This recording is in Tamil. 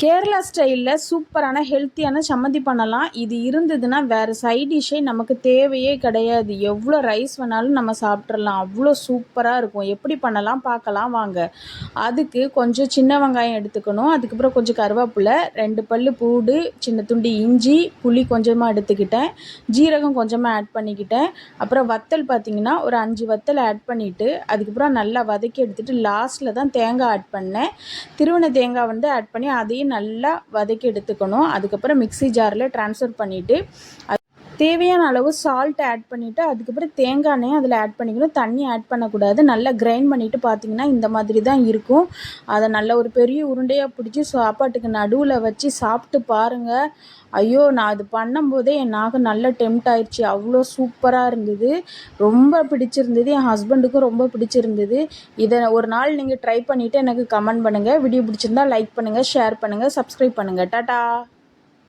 கேரளா ஸ்டைலில் சூப்பரான ஹெல்த்தியான சம்மந்தி பண்ணலாம். இது இருந்ததுன்னா வேறு சைட் டிஷ்ஷே நமக்கு தேவையே கிடையாது. எவ்வளோ ரைஸ் வேணாலும் நம்ம சாப்பிட்றலாம் அவ்வளோ சூப்பராக இருக்கும். எப்படி பண்ணலாம் பார்க்கலாம் வாங்க. அதுக்கு கொஞ்சம் சின்ன வெங்காயம் எடுத்துக்கணும். அதுக்கப்புறம் கொஞ்சம் கருவேப்பிலை ரெண்டு பல் பூடு சின்ன துண்டு இஞ்சி புளி கொஞ்சமாக எடுத்துக்கிட்டேன். ஜீரகம் கொஞ்சமாக ஆட் பண்ணிக்கிட்டேன். அப்புறம் வத்தல் பார்த்திங்கன்னா ஒரு அஞ்சு வத்தல் ஆட் பண்ணிவிட்டு அதுக்கப்புறம் நல்லா வதக்கி எடுத்துகிட்டு லாஸ்ட்டில் தான் தேங்காய் ஆட் பண்ணேன். திருவண்ண தேங்காய் வந்து ஆட் பண்ணி அதையும் நல்லா வதக்கி எடுத்துக்கணும். அதுக்கப்புறம் மிக்ஸி ஜாரில் ட்ரான்ஸ்ஃபர் பண்ணிவிட்டு தேவையான அளவு சால்ட் ஆட் பண்ணிவிட்டு அதுக்கப்புறம் தேங்காய் எண்ணெயும் அதில் ஆட் பண்ணிக்கணும். தண்ணி ஆட் பண்ணக்கூடாது. நல்லா கிரைண்ட் பண்ணிவிட்டு பார்த்தீங்கன்னா இந்த மாதிரி தான் இருக்கும். அதை நல்ல ஒரு பெரிய உருண்டையாக பிடிச்சி சாப்பாட்டுக்கு நடுவில் வச்சு சாப்பிட்டு பாருங்கள் ஐயோ நான் அது பண்ணும்போதே என் நாக்கு நல்ல டெம்ட் ஆயிடுச்சு அவ்வளோ சூப்பராக இருந்தது. ரொம்ப பிடிச்சிருந்தது. என் ஹஸ்பண்டுக்கும் ரொம்ப பிடிச்சிருந்தது. இதை ஒரு நாள் நீங்கள் ட்ரை பண்ணிவிட்டு எனக்கு கமெண்ட் பண்ணுங்கள் வீடியோ பிடிச்சிருந்தா லைக் பண்ணுங்கள் ஷேர் பண்ணுங்கள் சப்ஸ்கிரைப் பண்ணுங்கள் டாட்டா